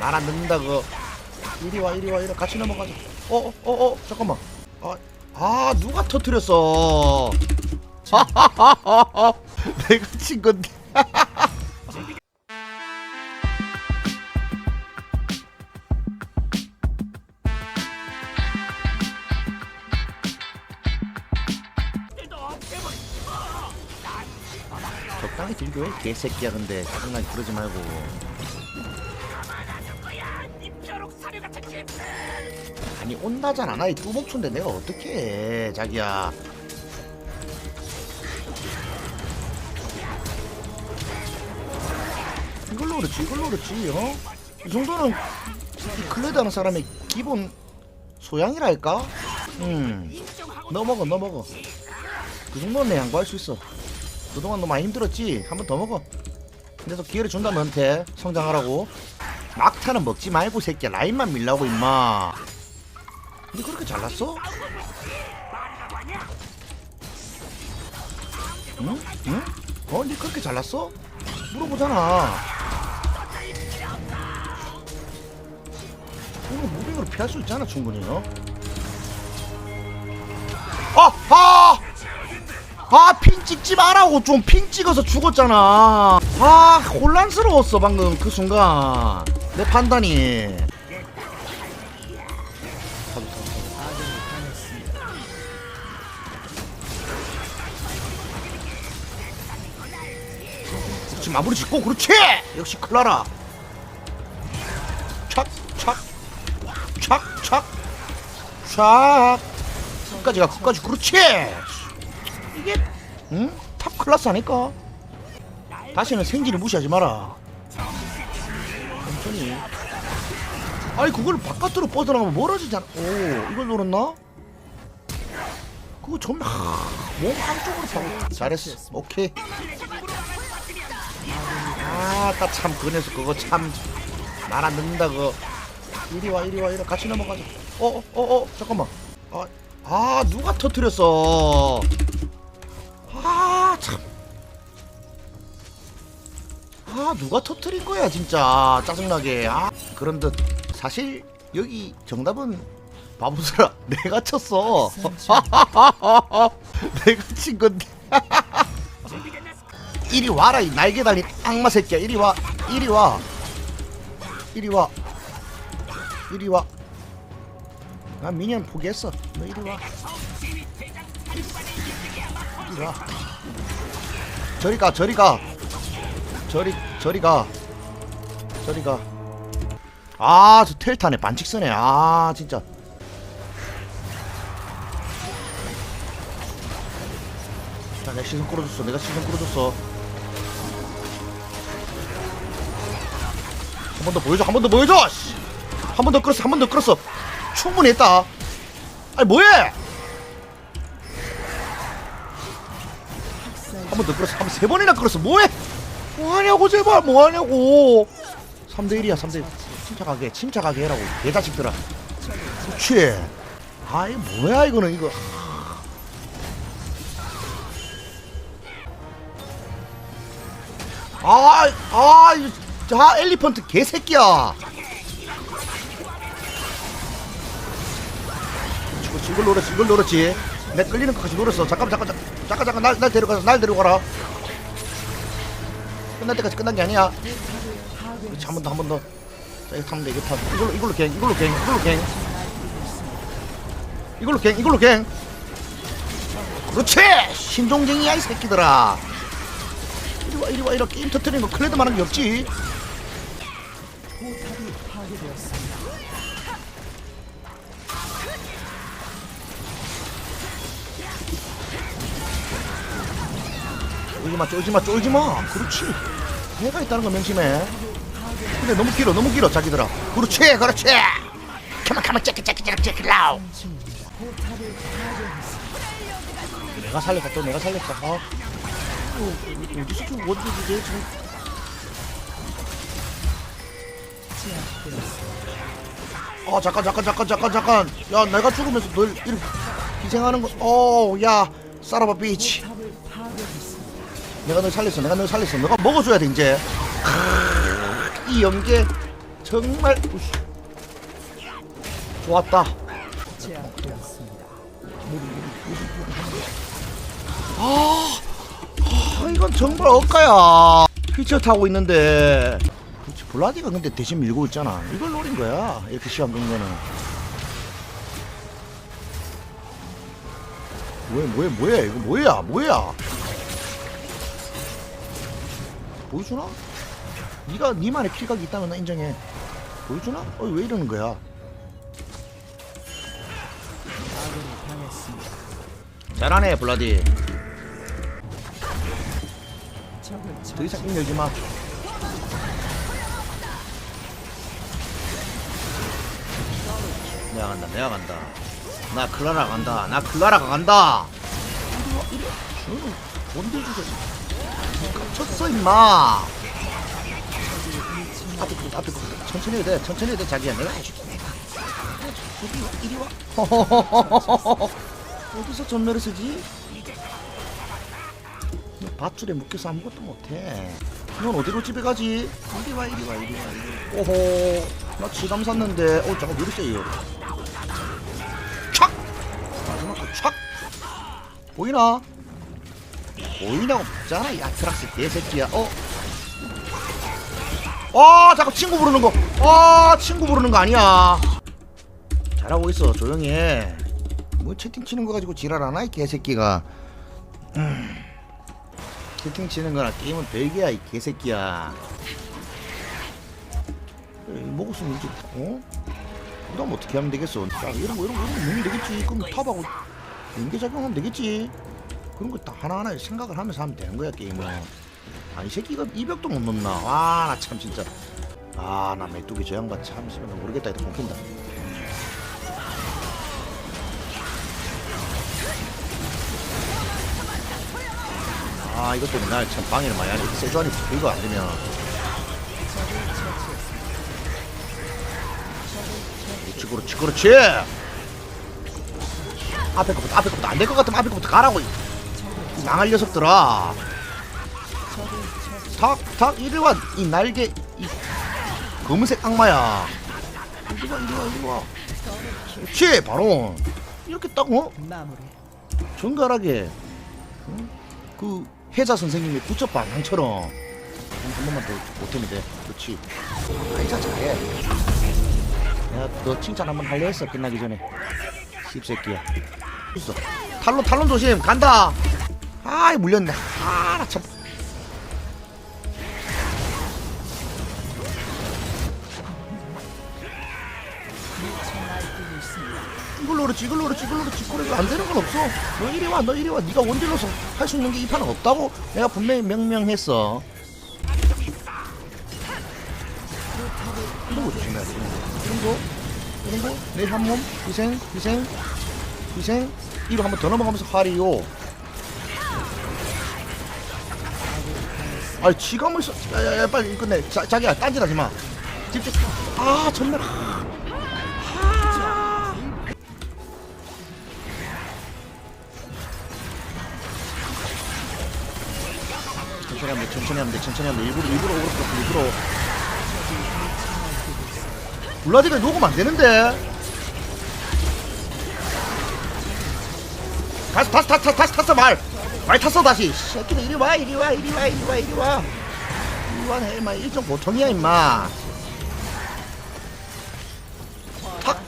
말 안 듣는다 그거 이리 와 이리 와 이리 와. 같이 넘어가자. 어어어 어, 어, 잠깐만. 아, 아 누가 터뜨렸어? 내가 친 건데. 적당히 들고 해 개새끼야 근데. 짜증나게 그러지 말고 아니 온다잖아? 나이 뚜벅춘데 내가 어떻게 해 자기야. 이걸로 그렇지 이걸로 그렇지 어? 이 정도는 이 클레드 하는 사람의 기본 소양이랄까? 음 넘어가 넘어가 그 정도는 내 양보할 수 있어. 그동안 너 많이 힘들었지? 한 번 더 먹어. 그래서 기회를 준다 너한테 성장하라고. 막타는 먹지 말고 새끼야. 라인만 밀라고 임마 니 그렇게 잘났어? 응? 응? 어? 니 그렇게 잘났어? 물어보잖아 이거 무빙으로 피할 수 있잖아 충분히 어? 아! 아! 아, 핑 찍지 마라고 좀핑 찍어서 죽었잖아. 아, 혼란스러웠어 방금 그 순간 내 판단이. 그렇지 마무리 짓고 그렇지. 역시 클라라. 착, 착, 착, 착, 착. 끝까지 가, 끝까지 그렇지. 이게 응? 탑 클래스 아닐까? 다시는 생지를 무시하지 마라. 천천히. 아니 그걸 바깥으로 뻗어나가면 멀어지잖아. 오 이걸 노렸나? 그거 전면 몸 한쪽으로 파고 잘했어. 오케이. 아따 참그 녀석 그거 참 말안 듣는다 그거. 이리 와 이리 와 이리 와 같이 넘어가자. 어어어 어, 어, 잠깐만. 아, 아 누가 터뜨렸어? 아, 참. 아, 누가 터트린 거야, 진짜. 짜증나게. 아, 그런 듯. 사실, 여기 정답은 바보스라. 내가 쳤어. 내가 친 건데. 이리 와라, 이 날개 달린 악마 새끼야. 이리 와. 이리 와. 이리 와. 이리 와. 난 미니언 포기했어. 너 이리 와. 이리 와. 저리 가, 저리 가. 저리, 저리 가. 저리 가. 아, 저 텔타네. 반칙 쓰네. 아, 진짜. 자, 내가 시선 끌어줬어. 내가 시선 끌어줬어. 한 번 더 보여줘. 한 번 더 보여줘. 한 번 더 끌었어. 한 번 더 끌었어. 충분히 했다. 아니, 뭐해? 한 번 더 끌었어. 한 번 세 번이나 끌었어. 뭐해? 뭐하냐고 제발 뭐하냐고. 3대 1이야 3대 1. 침착하게 침착하게 해라고. 개자식들아. 그렇지. 아이 뭐야 이거는 이거. 아, 아, 이- 자, 엘리펀트 개새끼야. 이걸 노렸지, 이걸 노렸지. 내 끌리는 것까지 노렸어. 잠깐, 잠깐, 잠깐, 잠깐, 날, 날 데려가, 날 데려가라. 끝날 때까지 끝난 게 아니야. 그렇지, 한 번 더, 한 번 더. 자, 이거 타면 돼, 이거 타. 이걸로, 이걸로 갱, 이걸로 갱, 이걸로 갱. 이걸로 갱, 이걸로 갱. 그렇지! 신종쟁이야, 이 새끼들아. 이리 와, 이리. 게임 터트리는 거 클레드만 하는 게 없지. 쫄지마 쫄지마 쫄지마. 그렇지. 내가 있다는 거 명심해. 근데 너무 길어 너무 길어 자기들아. 그렇지 그렇지. 가만 가만 째끼 째끼 째끼 째끼 라우 내가 살렸다 또 내가 살렸다. 어? 어, 어디서 좀 주지 지금 아 잠깐 잠깐 잠깐 잠깐 잠깐 야 내가 죽으면서 널 이렇게 희생하는 거어야 싸라바 비치 내가 널 살렸어 내가 널 살렸어 너가 먹어줘야 돼 이제 크, 이 연계 정말. 좋았다. 아, 아 이건 정말 억가야. 휘쳐 타고 있는데. 그렇지 블라디가 근데 대신 밀고 있잖아. 이걸 노린 거야. 이렇게 시간 끈 거는. 뭐야 뭐야 뭐야 이거 뭐야 뭐야 보여주나? 네가 니만의 킬각이 있다면 나 인정해 보여주나? 어왜 이러는 거야 잘하네 블라디 더 이상 입 열지 마 내가 간다 내가 간다. 나 클라라 간다 나 클라라가 간다. 이리 와 이리 와 저는 뭔데 주저 갇혔어 임마. 앞에 거 앞에 거. 천천히 해도 돼 천천히 해도 돼 자기야. 내가 해줄게 내가. 이리 와 이리 와 어디서 전멸을 쓰지? 너 밧줄에 묶여서 아무것도 못해. 넌 어디로 집에 가지? 이리 와 이리 와 이리 와 이리 와. 오호 나 지감 샀는데. 어 잠깐 왜 이렇게 세요? 촥! 마지막 거촥 보이나? 보이냐고 묻잖아 야 트락스 개새끼야 어? 아 잠깐 친구 부르는 거 아 친구 부르는 거 아니야 잘하고 있어 조용히 해 뭐 채팅 치는 거 가지고 지랄하나 이 개새끼가 음. 채팅 치는 거나 게임은 별개야 이 개새끼야 먹었으면 이제 어? 그다음 어떻게 하면 되겠어? 자 이런 거 이런 거 이런 거 넣으면 되겠지. 그럼 탑하고 연계작용하면 되겠지. 그런 거 다 하나하나 생각을 하면서 하면 되는 거야 게임은. 아이 새끼가 200도 못 넘나? 와나참 진짜. 아 나 메뚜기 저 양반 참 씨발 나 모르겠다. 이거 공킨다. 아 이것 때문에 날참 방해를 많이 하네 세주안이 이거 안 되면 그렇지 그렇지 그렇지. 앞에 거부터 앞에 거부터 안 될 것 같으면 앞에 거부터 가라고 이. 망할 녀석들아. 탁탁 이리 와 이 날개 이 검은색 악마야. 이리 와 이리 와 이리 와. 그렇지 바로. 이렇게 딱 어? 정갈하게 응? 그 해자 선생님의 구첩 방향처럼. 한 번만 더 보태면 돼. 그렇지. 아이자 잘해 내가 너 칭찬 한번 하려 했어 끝나기 전에. 씹새끼야. 있어. 탈론 탈론 조심. 간다. 아이 물렸네. 그렇지 이걸로 그렇지 이걸로 그렇지. 그래 안 되는 건 없어. 너 이리 와너 이리 와. 네가 원딜로서 할 수 있는 게 이 판은 없다고 내가 분명히 명명했어. 이런 거 조심해야 돼 이런 거? 내 한몸. 희생 희생 희생. 이로 한번 더 넘어가면서 하리요. 아이 지감을 써 야야야 빨리 끝내. 자, 자기야 딴짓하지 마. 집중. 아 전멸. 천천히 하면 돼, 천천히 하면 돼, 천천히 하면 돼. 일부러, 일부러 것 일부러. 블라디가 녹으면 안 되는데. 다시, 다시, 다시, 다시 탔어, 말. 말 탔어, 다시. 새끼들, 이리 와, 이리 와, 이리 와, 이리 와, 이리 와. 이리 와, 해, 임마. 일정 보통이야, 임마. 탁.